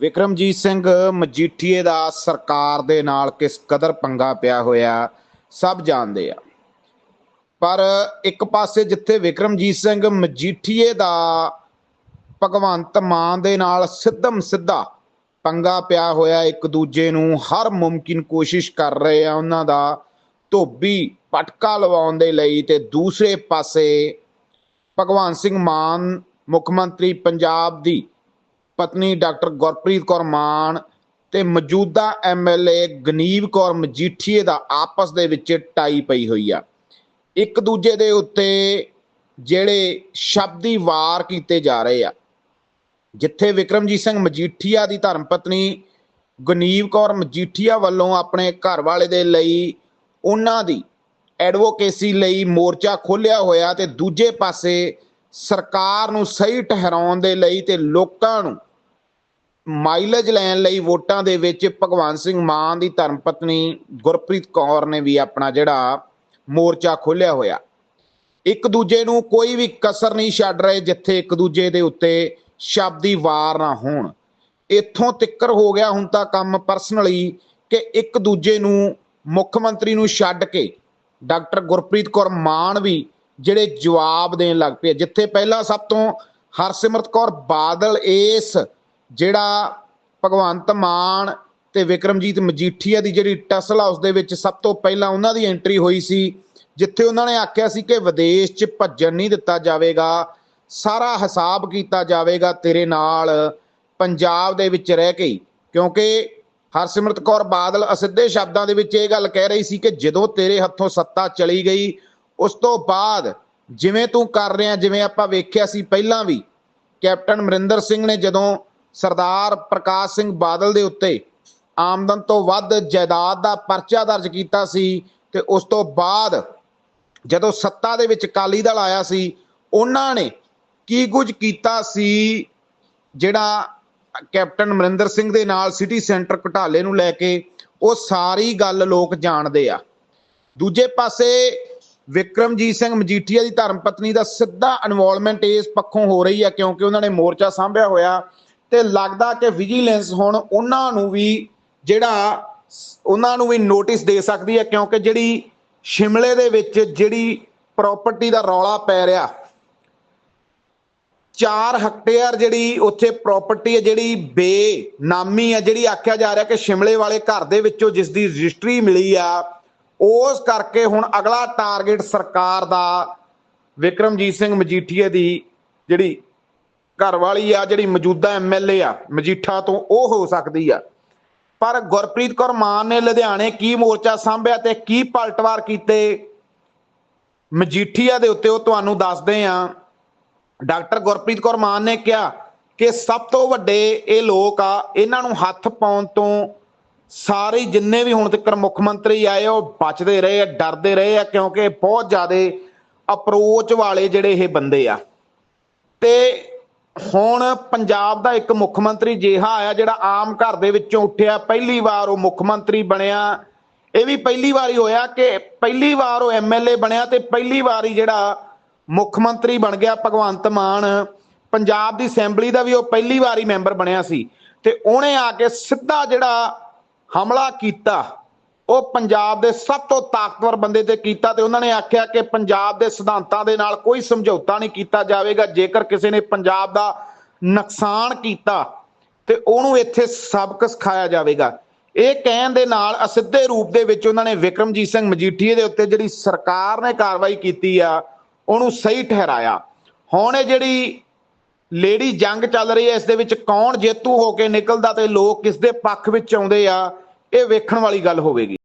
ਵਿਕਰਮਜੀਤ ਸਿੰਘ ਮਜੀਠੀਏ ਦਾ ਸਰਕਾਰ ਦੇ ਨਾਲ ਕਿਸ ਕਦਰ ਪੰਗਾ ਪਿਆ ਹੋਇਆ, ਸਭ ਜਾਣਦੇ ਆ। ਪਰ ਇੱਕ ਪਾਸੇ ਜਿੱਥੇ ਵਿਕਰਮਜੀਤ ਸਿੰਘ ਮਜੀਠੀਏ ਦਾ ਭਗਵੰਤ ਮਾਨ ਦੇ ਨਾਲ ਸਿੱਧਮ ਸਿੱਧਾ ਪੰਗਾ ਪਿਆ ਹੋਇਆ, ਇੱਕ ਦੂਜੇ ਨੂੰ ਹਰ ਮੁਮਕਿਨ ਕੋਸ਼ਿਸ਼ ਕਰ ਰਹੇ ਆ ਉਹਨਾਂ ਦਾ ਧੋਬੀ ਪਟਕਾ ਲਵਾਉਣ ਦੇ ਲਈ ਤੇ ਦੂਸਰੇ ਪਾਸੇ ਭਗਵਾਨ ਸਿੰਘ ਮਾਨ ਮੁੱਖ ਮੰਤਰੀ ਪੰਜਾਬ ਦੀ ਪਤਨੀ ਡਾਕਟਰ ਗੁਰਪ੍ਰੀਤ ਕੌਰ ਮਾਨ ਤੇ ਮੌਜੂਦਾ ਐਮਐਲਏ ਗਨੀਵ ਕੌਰ ਮਜੀਠੀਏ ਦਾ ਆਪਸ ਦੇ ਵਿੱਚ ਟਾਈ ਪਈ ਹੋਈ ਆ। ਇੱਕ ਦੂਜੇ ਦੇ ਉੱਤੇ ਜਿਹੜੇ ਸ਼ਬਦੀ ਵਾਰ ਕੀਤੇ ਜਾ ਰਹੇ ਆ। ਜਿੱਥੇ ਵਿਕਰਮਜੀਤ ਸਿੰਘ ਮਜੀਠੀਆ ਦੀ ਧਰਮ ਪਤਨੀ ਗਨੀਵ ਕੌਰ ਮਜੀਠੀਆ ਵੱਲੋਂ ਆਪਣੇ ਘਰ ਵਾਲੇ ਦੇ ਲਈ ਉਹਨਾਂ ਦੀ ਐਡਵੋਕੇਸੀ ਲਈ ਮੋਰਚਾ ਖੋਲ੍ਹਿਆ ਹੋਇਆ ਤੇ ਦੂਜੇ ਪਾਸੇ ਸਰਕਾਰ ਨੂੰ ਸਹੀ ਠਹਿਰਾਉਣ ਦੇ ਲਈ ਤੇ ਲੋਕਾਂ ਨੂੰ ਮਾਈਲੇਜ ਲੈਣ ਲਈ ਵੋਟਾਂ ਦੇ ਵਿੱਚ ਭਗਵਾਨ ਸਿੰਘ ਮਾਨ ਦੀ ਧਰਮ ਪਤਨੀ ਗੁਰਪ੍ਰੀਤ ਕੌਰ ਨੇ ਵੀ ਆਪਣਾ ਜਿਹੜਾ ਮੋਰਚਾ ਖੋਲਿਆ ਹੋਇਆ। ਇੱਕ ਦੂਜੇ ਨੂੰ ਕੋਈ ਵੀ ਕਸਰ ਨਹੀਂ ਛੱਡ ਰਹੇ ਜਿੱਥੇ ਇੱਕ ਦੂਜੇ ਦੇ ਉੱਤੇ ਸ਼ਬਦੀ ਵਾਰ ਨਾ ਹੋਣ। ਇੱਥੋਂ ਤਿੱਕਰ ਹੋ ਗਿਆ ਹੁਣ ਤਾਂ ਕੰਮ ਪਰਸਨਲੀ ਕਿ ਇੱਕ ਦੂਜੇ ਨੂੰ ਮੁੱਖ ਮੰਤਰੀ ਨੂੰ ਛੱਡ ਕੇ ਡਾਕਟਰ ਗੁਰਪ੍ਰੀਤ ਕੌਰ ਮਾਨ ਵੀ ਜਿਹੜੇ ਜਵਾਬ ਦੇਣ ਲੱਗ ਪਏ ਜਿੱਥੇ ਪਹਿਲਾਂ ਸਭ ਤੋਂ ਹਰਸਿਮਰਤ ਕੌਰ ਬਾਦਲ ਇਸ ਜਿਹੜਾ ਭਗਵੰਤ ਮਾਨ ਤੇ ਵਿਕਰਮਜੀਤ ਮਜੀਠੀਆ ਦੀ ਜਿਹੜੀ ਟਸਲ ਹਾਊਸ ਦੇ ਵਿੱਚ ਸਭ ਤੋਂ ਪਹਿਲਾਂ ਉਹਨਾਂ ਦੀ ਐਂਟਰੀ ਹੋਈ ਸੀ, ਜਿੱਥੇ ਉਹਨਾਂ ਨੇ ਆਖਿਆ ਸੀ ਕਿ ਵਿਦੇਸ਼ 'ਚ ਭੱਜਣ ਨਹੀਂ ਦਿੱਤਾ ਜਾਵੇਗਾ, ਸਾਰਾ ਹਿਸਾਬ ਕੀਤਾ ਜਾਵੇਗਾ ਤੇਰੇ ਨਾਲ ਪੰਜਾਬ ਦੇ ਵਿੱਚ ਰਹਿ ਕੇ ਹੀ। ਕਿਉਂਕਿ ਹਰਸਿਮਰਤ ਕੌਰ ਬਾਦਲ ਅਸਿੱਧੇ ਸ਼ਬਦਾਂ ਦੇ ਵਿੱਚ ਇਹ ਗੱਲ ਕਹਿ ਰਹੀ ਸੀ ਕਿ ਜਦੋਂ ਤੇਰੇ ਹੱਥੋਂ ਸੱਤਾ ਚਲੀ ਗਈ, ਉਸ ਤੋਂ ਬਾਅਦ ਜਿਵੇਂ ਤੂੰ ਕਰ ਰਿਹਾ, ਜਿਵੇਂ ਆਪਾਂ ਵੇਖਿਆ ਸੀ ਪਹਿਲਾਂ ਵੀ, ਕੈਪਟਨ ਅਮਰਿੰਦਰ ਸਿੰਘ ਨੇ ਜਦੋਂ ਸਰਦਾਰ ਪ੍ਰਕਾਸ਼ ਸਿੰਘ ਬਾਦਲ ਦੇ ਉੱਤੇ ਆਮਦਨ ਤੋਂ ਵੱਧ ਜਾਇਦਾਦ ਦਾ ਪਰਚਾ ਦਰਜ ਕੀਤਾ ਸੀ ਤੇ ਉਸ ਤੋਂ ਬਾਅਦ ਜਦੋਂ ਸੱਤਾ ਦੇ ਵਿੱਚ ਅਕਾਲੀ ਦਲ ਆਇਆ ਸੀ, ਉਹਨਾਂ ਨੇ ਕੀ ਕੁਝ ਕੀਤਾ ਸੀ? ਜਿਹੜਾ ਕੈਪਟਨ ਅਮਰਿੰਦਰ ਸਿੰਘ ਦੇ ਨਾਲ ਸਿਟੀ ਸੈਂਟਰ ਘਟਾਲੇ ਨੂੰ ਲੈ ਕੇ ਉਹ ਸਾਰੀ ਗੱਲ ਲੋਕ ਜਾਣਦੇ ਆ। ਦੂਜੇ ਪਾਸੇ ਵਿਕਰਮਜੀਤ ਸਿੰਘ ਮਜੀਠੀਆ ਦੀ ਧਰਮ ਪਤਨੀ ਦਾ ਸਿੱਧਾ ਇਨਵੋਲਵਮੈਂਟ ਇਸ ਪੱਖੋਂ ਹੋ ਰਹੀ ਹੈ ਕਿਉਂਕਿ ਉਹਨਾਂ ਨੇ ਮੋਰਚਾ ਸਾਂਭਿਆ ਹੋਇਆ। ਤੇ ਲੱਗਦਾ ਕਿ ਵਿਜੀਲੈਂਸ ਹੁਣ ਉਹਨਾਂ ਨੂੰ ਵੀ ਜਿਹੜਾ, ਉਹਨਾਂ ਨੂੰ ਵੀ ਨੋਟਿਸ ਦੇ ਸਕਦੀ ਹੈ, ਕਿਉਂਕਿ ਜਿਹੜੀ ਸ਼ਿਮਲੇ ਦੇ ਵਿੱਚ ਜਿਹੜੀ ਪ੍ਰਾਪਰਟੀ ਦਾ ਰੌਲਾ ਪੈ ਰਿਹਾ 4 ਹੈਕਟੇਅਰ ਜਿਹੜੀ ਉੱਥੇ ਪ੍ਰਾਪਰਟੀ ਹੈ, ਜਿਹੜੀ ਬੇਨਾਮੀ ਹੈ, ਜਿਹੜੀ ਆਖਿਆ ਜਾ ਰਿਹਾ ਕਿ ਸ਼ਿਮਲੇ ਵਾਲੇ ਘਰ ਦੇ ਵਿੱਚੋਂ ਜਿਸ ਦੀ ਰਜਿਸਟਰੀ ਮਿਲੀ ਆ, ਉਸ ਕਰਕੇ ਹੁਣ ਅਗਲਾ ਟਾਰਗੇਟ ਸਰਕਾਰ ਦਾ ਵਿਕਰਮਜੀਤ ਸਿੰਘ ਮਜੀਠੀਏ ਦੀ ਜਿਹੜੀ ਘਰ ਵਾਲੀ ਆ, ਜਿਹੜੀ ਮੌਜੂਦਾ ਐਮਐਲਏ ਆ, ਮਜੀਠਾ ਤੋਂ ਉਹ ਹੋ ਸਕਦੀ ਆ। ਪਰ ਗੁਰਪ੍ਰੀਤ ਕੌਰ ਮਾਨ ਨੇ ਲੁਧਿਆਣੇ ਕੀ ਮੋਰਚਾ ਸਾਂਭਿਆ ਤੇ ਕੀ ਪਲਟਵਾਰ ਕੀਤੇ? ਮਜੀਠੀਆ ਦੇ ਉੱਤੇ ਉਹ ਤੁਹਾਨੂੰ ਦੱਸਦੇ ਆ। ਡਾਕਟਰ ਗੁਰਪ੍ਰੀਤ ਕੌਰ ਮਾਨ ਨੇ ਕਿਹਾ ਕਿ ਸਭ ਤੋਂ ਵੱਡੇ ਇਹ ਲੋਕ ਆ, ਇਹਨਾਂ ਨੂੰ ਹੱਥ ਪਾਉਣ ਤੋਂ ਸਾਰੇ ਜਿੰਨੇ ਵੀ ਹੁਣ ਤੱਕ ਮੁੱਖ ਮੰਤਰੀ ਆਏ ਉਹ ਬਚਦੇ ਰਹੇ ਆ, ਡਰਦੇ ਰਹੇ ਆ, ਕਿਉਂਕਿ ਬਹੁਤ ਜ਼ਿਆਦਾ ਅਪਰੋਚ ਵਾਲੇ ਜਿਹੜੇ ਇਹ ਬੰਦੇ ਆ। ਤੇ ਹੁਣ ਪੰਜਾਬ ਦਾ ਇੱਕ ਮੁੱਖ ਮੰਤਰੀ ਜਿਹਾ ਆਇਆ ਜਿਹੜਾ ਆਮ ਘਰ ਦੇ ਵਿੱਚੋਂ ਉੱਠਿਆ। ਪਹਿਲੀ ਵਾਰ ਉਹ ਮੁੱਖ ਮੰਤਰੀ ਬਣਿਆ। ਇਹ ਵੀ ਪਹਿਲੀ ਵਾਰੀ ਹੋਇਆ ਕਿ ਪਹਿਲੀ ਵਾਰ ਉਹ ਐਮਐਲਏ ਬਣਿਆ ਤੇ ਪਹਿਲੀ ਵਾਰ ਹੀ ਜਿਹੜਾ ਮੁੱਖ ਮੰਤਰੀ ਬਣ ਗਿਆ ਭਗਵੰਤ ਮਾਨ। ਪੰਜਾਬ ਦੀ ਅਸੈਂਬਲੀ ਦਾ ਵੀ ਉਹ ਪਹਿਲੀ ਵਾਰੀ ਮੈਂਬਰ ਬਣਿਆ ਸੀ। ਤੇ ਉਹਨੇ ਆ ਕੇ ਸਿੱਧਾ ਜਿਹੜਾ ਹਮਲਾ ਕੀਤਾ। ਉਹ ਪੰਜਾਬ ਦੇ ਸਭ ਤੋਂ ਤਾਕਤਵਰ ਬੰਦੇ ਤੇ ਕੀਤਾ ਤੇ ਉਹਨਾਂ ਨੇ ਆਖਿਆ ਕਿ ਪੰਜਾਬ ਦੇ ਸਿਧਾਂਤਾਂ ਦੇ ਨਾਲ ਕੋਈ ਸਮਝੌਤਾ ਨਹੀਂ ਕੀਤਾ ਜਾਵੇਗਾ। ਜੇਕਰ ਕਿਸੇ ਨੇ ਪੰਜਾਬ ਦਾ ਨੁਕਸਾਨ ਕੀਤਾ ਤੇ ਉਹਨੂੰ ਇੱਥੇ ਸਬਕ ਸਿਖਾਇਆ ਜਾਵੇਗਾ। ਇਹ ਕਹਿਣ ਦੇ ਨਾਲ ਅਸਿੱਧੇ ਰੂਪ ਦੇ ਵਿੱਚ ਉਹਨਾਂ ਨੇ ਵਿਕਰਮਜੀਤ ਸਿੰਘ ਮਜੀਠੀਏ ਦੇ ਉੱਤੇ ਜਿਹੜੀ ਸਰਕਾਰ ਨੇ ਕਾਰਵਾਈ ਕੀਤੀ ਆ, ਉਹਨੂੰ ਸਹੀ ਠਹਿਰਾਇਆ। ਹੁਣ ਇਹ ਜਿਹੜੀ ਲੇਡੀ ਜੰਗ ਚੱਲ ਰਹੀ ਹੈ, ਇਸ ਦੇ ਵਿੱਚ ਕੌਣ ਜੇਤੂ ਹੋ ਕੇ ਨਿਕਲਦਾ ਤੇ ਲੋਕ ਕਿਸ ਦੇ ਪੱਖ ਵਿੱਚ ਆਉਂਦੇ ਆ, ਇਹ ਵੇਖਣ ਵਾਲੀ ਗੱਲ ਹੋਵੇਗੀ।